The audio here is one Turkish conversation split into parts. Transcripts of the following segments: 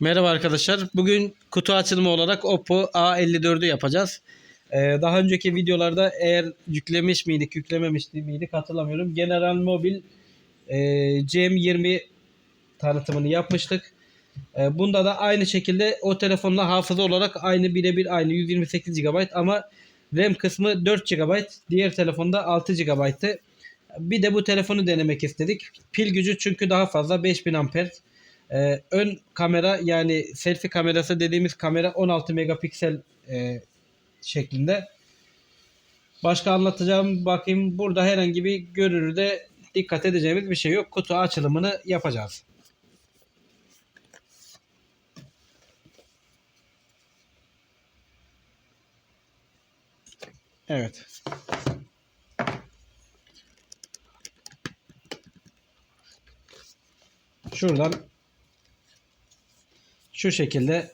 Merhaba arkadaşlar. Bugün kutu açılımı olarak Oppo A54'ü yapacağız. Ee, daha önceki videolarda eğer yüklemiş miydik, yüklememiş miydik hatırlamıyorum. General Mobil e, CM20 tanıtımını yapmıştık. E, bunda da aynı şekilde o telefonla hafıza olarak aynı birebir aynı 128 GB ama RAM kısmı 4 GB, diğer telefonda 6 GB'tı. Bir de bu telefonu denemek istedik. Pil gücü çünkü daha fazla 5000 amper. Ee, ön kamera yani selfie kamerası dediğimiz kamera 16 megapiksel e, şeklinde. Başka anlatacağım bakayım burada herhangi bir görünürde dikkat edeceğimiz bir şey yok. Kutu açılımını yapacağız. Evet. Şuradan şu şekilde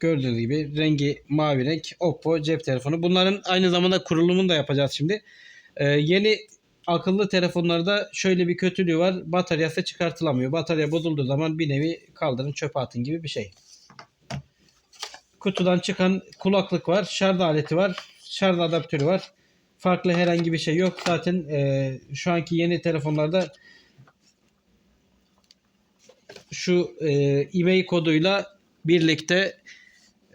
gördüğünüz gibi rengi mavi renk Oppo cep telefonu. Bunların aynı zamanda kurulumunu da yapacağız şimdi. Ee, yeni akıllı telefonlarda şöyle bir kötülüğü var. Bataryası çıkartılamıyor. Batarya bozulduğu zaman bir nevi kaldırın çöpe atın gibi bir şey. Kutudan çıkan kulaklık var. Şarj aleti var. Şarj adaptörü var. Farklı herhangi bir şey yok. Zaten e, şu anki yeni telefonlarda şu e, e-mail koduyla birlikte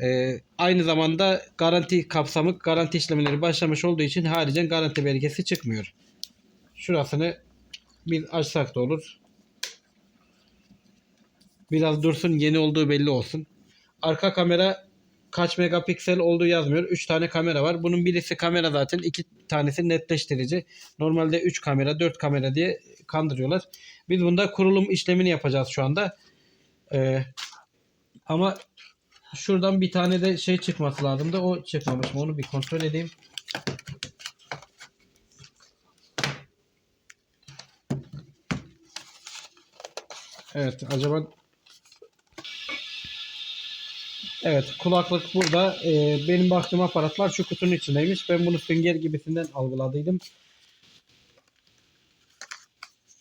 e, aynı zamanda garanti kapsamı garanti işlemleri başlamış olduğu için haricen garanti belgesi çıkmıyor. Şurasını bir açsak da olur. Biraz dursun yeni olduğu belli olsun. Arka kamera kaç megapiksel olduğu yazmıyor. 3 tane kamera var. Bunun birisi kamera zaten. iki tanesi netleştirici. Normalde 3 kamera 4 kamera diye kandırıyorlar. Biz bunda kurulum işlemini yapacağız şu anda. Ee, ama şuradan bir tane de şey çıkması lazımdı. O çıkmamış mı? Onu bir kontrol edeyim. Evet acaba Evet kulaklık burada. Ee, benim baktığım aparatlar şu kutunun içindeymiş. Ben bunu sünger gibisinden algıladıydım.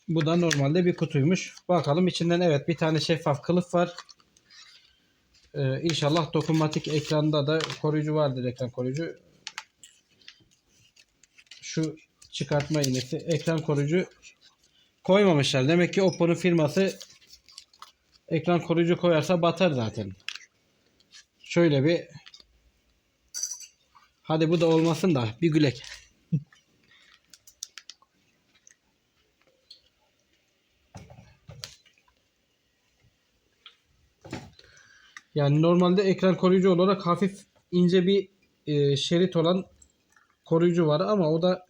Bu da normalde bir kutuymuş. Bakalım içinden evet bir tane şeffaf kılıf var. Ee, inşallah dokunmatik ekranda da koruyucu vardır ekran koruyucu. Şu çıkartma iğnesi ekran koruyucu koymamışlar. Demek ki Oppo'nun firması ekran koruyucu koyarsa batar zaten. Şöyle bir hadi bu da olmasın da bir gülek. Yani normalde ekran koruyucu olarak hafif ince bir e, şerit olan koruyucu var ama o da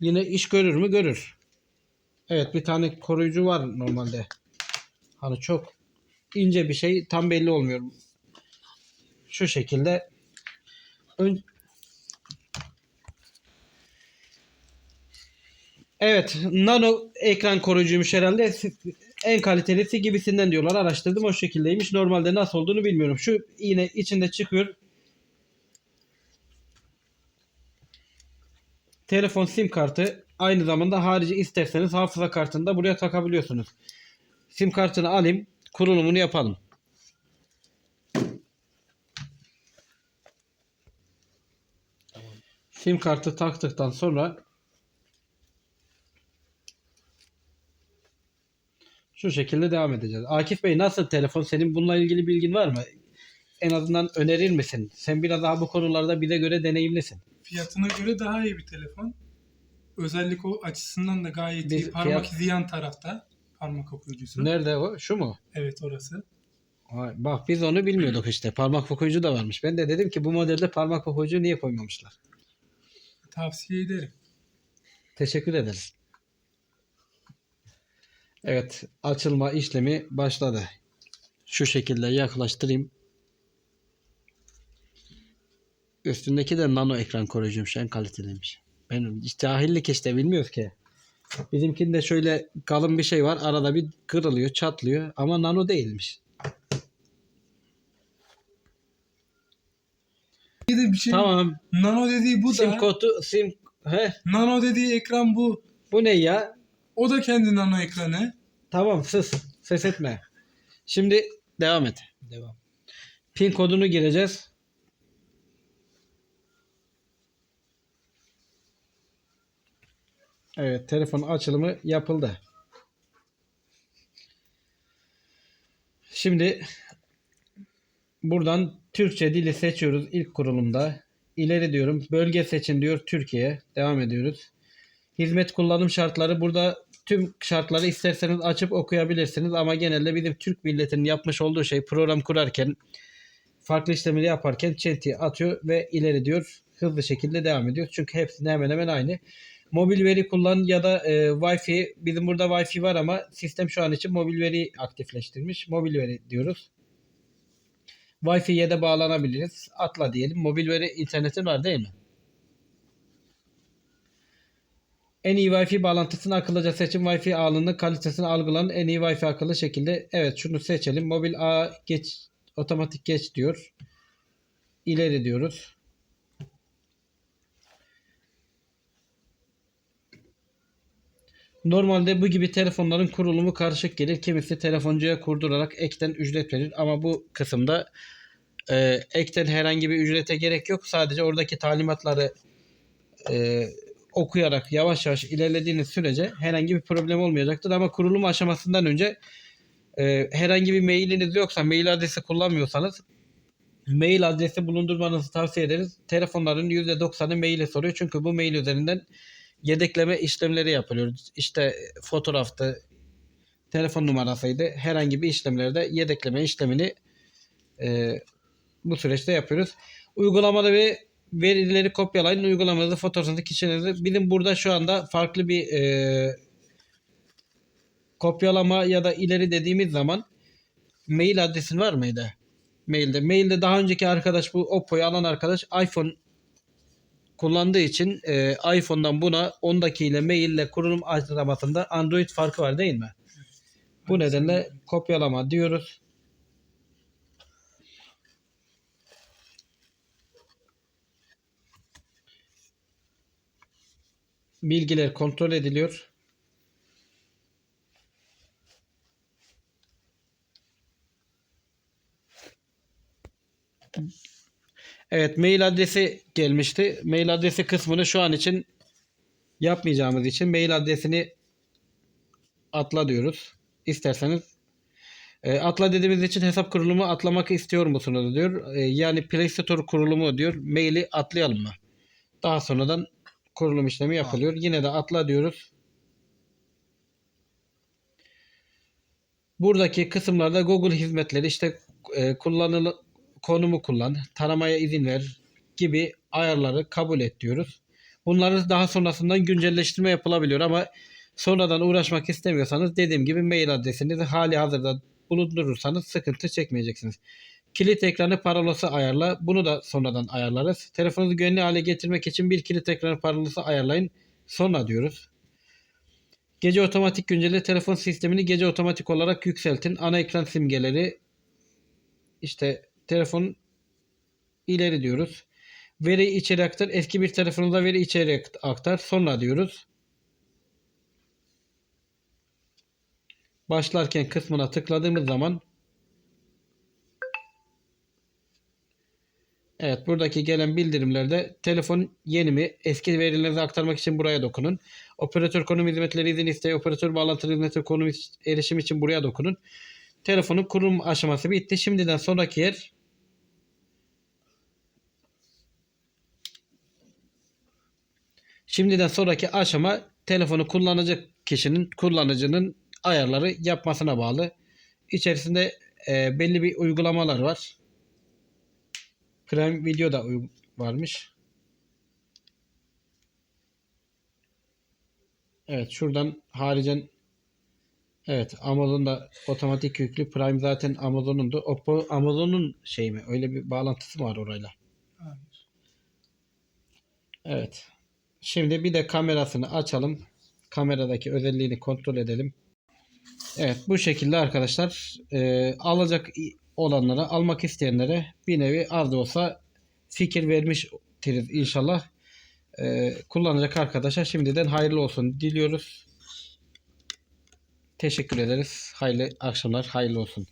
yine iş görür mü? Görür. Evet bir tane koruyucu var normalde. Hani çok ince bir şey tam belli olmuyor. Şu şekilde ön... Evet, nano ekran koruyucuymuş herhalde. En kalitelisi gibisinden diyorlar. Araştırdım o şekildeymiş. Normalde nasıl olduğunu bilmiyorum. Şu yine içinde çıkıyor. Telefon sim kartı aynı zamanda harici isterseniz hafıza kartını da buraya takabiliyorsunuz. Sim kartını alayım kurulumunu yapalım. Sim kartı taktıktan sonra şu şekilde devam edeceğiz. Akif Bey nasıl telefon? Senin bununla ilgili bilgin var mı? En azından önerir misin? Sen biraz daha bu konularda bize göre deneyimlisin. Fiyatına göre daha iyi bir telefon. Özellik o açısından da gayet Bir iyi. Parmak fiyat- izi yan tarafta. Parmak okuyucusu. Nerede o? Şu mu? Evet orası. Vay, Bak biz onu bilmiyorduk işte. Parmak okuyucu da varmış. Ben de dedim ki bu modelde parmak okuyucu niye koymamışlar? Tavsiye ederim. Teşekkür ederiz. Evet, açılma işlemi başladı. Şu şekilde yaklaştırayım. Üstündeki de nano ekran koruyucuymuş. En kaliteliymiş. Benim cahillik işte bilmiyoruz ki. Bizimkinde şöyle kalın bir şey var. Arada bir kırılıyor, çatlıyor ama nano değilmiş. de bir şey. Tamam. Nano dediği bu sim da. kodu sim he Nano dediği ekran bu. bu ne ya? O da kendi nano ekranı. Tamam sus. Ses etme. Şimdi devam et. Devam. Pin kodunu gireceğiz. Evet, telefon açılımı yapıldı. Şimdi buradan Türkçe dili seçiyoruz ilk kurulumda. İleri diyorum. Bölge seçin diyor Türkiye. Devam ediyoruz. Hizmet kullanım şartları burada tüm şartları isterseniz açıp okuyabilirsiniz ama genelde bizim Türk milletinin yapmış olduğu şey program kurarken farklı işlemleri yaparken çentiği atıyor ve ileri diyor. Hızlı şekilde devam ediyor. Çünkü hepsinde hemen hemen aynı. Mobil veri kullan ya da e, Wi-Fi. Bizim burada Wi-Fi var ama sistem şu an için mobil veri aktifleştirmiş. Mobil veri diyoruz. Wi-Fi'ye de bağlanabiliriz. Atla diyelim. Mobil veri internetin var değil mi? En iyi Wi-Fi bağlantısını akıllıca seçim. Wi-Fi ağının kalitesini algılanan en iyi Wi-Fi akıllı şekilde. Evet şunu seçelim. Mobil ağ geç otomatik geç diyor. İleri diyoruz. Normalde bu gibi telefonların kurulumu karışık gelir. Kimisi telefoncuya kurdurarak ekten ücret verir ama bu kısımda e, ekten herhangi bir ücrete gerek yok. Sadece oradaki talimatları e, okuyarak yavaş yavaş ilerlediğiniz sürece herhangi bir problem olmayacaktır. Ama kurulum aşamasından önce e, herhangi bir mailiniz yoksa mail adresi kullanmıyorsanız mail adresi bulundurmanızı tavsiye ederiz. Telefonların %90'ı maili soruyor. Çünkü bu mail üzerinden yedekleme işlemleri yapılıyor. İşte fotoğraftı, telefon numarasıydı. Herhangi bir işlemlerde yedekleme işlemini e, bu süreçte yapıyoruz. Uygulamada ve verileri kopyalayın. Uygulamanızı, fotoğrafınızı, kişinizi. Bizim burada şu anda farklı bir e, kopyalama ya da ileri dediğimiz zaman mail adresin var mıydı? Mailde. Mailde daha önceki arkadaş bu Oppo'yu alan arkadaş iPhone kullandığı için e, iPhone'dan buna 10'daki ile mail ile kurulum aşamasında Android farkı var değil mi? Bu nedenle kopyalama diyoruz. Bilgiler kontrol ediliyor. Evet mail adresi gelmişti. Mail adresi kısmını şu an için yapmayacağımız için mail adresini atla diyoruz. İsterseniz e, atla dediğimiz için hesap kurulumu atlamak istiyor musunuz diyor. E, yani Play Store kurulumu diyor. Maili atlayalım mı? Daha sonradan kurulum işlemi yapılıyor. Yine de atla diyoruz. Buradaki kısımlarda Google hizmetleri işte e, kullanılı konumu kullan, taramaya izin ver gibi ayarları kabul et diyoruz. Bunları daha sonrasından güncelleştirme yapılabiliyor ama sonradan uğraşmak istemiyorsanız dediğim gibi mail adresinizi hali hazırda bulundurursanız sıkıntı çekmeyeceksiniz. Kilit ekranı parolası ayarla. Bunu da sonradan ayarlarız. Telefonunuzu güvenli hale getirmek için bir kilit ekranı parolası ayarlayın. Sonra diyoruz. Gece otomatik güncelle telefon sistemini gece otomatik olarak yükseltin. Ana ekran simgeleri işte telefon ileri diyoruz. Veri içeri aktar. Eski bir telefonunuza veri içeri aktar. Sonra diyoruz. Başlarken kısmına tıkladığımız zaman Evet buradaki gelen bildirimlerde telefon yeni mi? Eski verilerinizi aktarmak için buraya dokunun. Operatör konum hizmetleri izin isteği, operatör bağlantılı hizmetleri konum erişim için buraya dokunun. Telefonun kurum aşaması bitti. Şimdiden sonraki yer Şimdiden sonraki aşama telefonu kullanacak kişinin kullanıcının ayarları yapmasına bağlı. İçerisinde e, belli bir uygulamalar var. Prime Video da varmış. Evet şuradan haricen Evet Amazon'da otomatik yüklü Prime zaten Amazon'undu. Oppo Amazon'un şey mi? Öyle bir bağlantısı mı var orayla? Hayır. Evet. Şimdi bir de kamerasını açalım. Kameradaki özelliğini kontrol edelim. Evet bu şekilde arkadaşlar e, alacak olanlara almak isteyenlere bir nevi az da olsa fikir vermiştiriz inşallah. Ee, kullanacak arkadaşa şimdiden hayırlı olsun diliyoruz. Teşekkür ederiz. Hayırlı akşamlar, hayırlı olsun.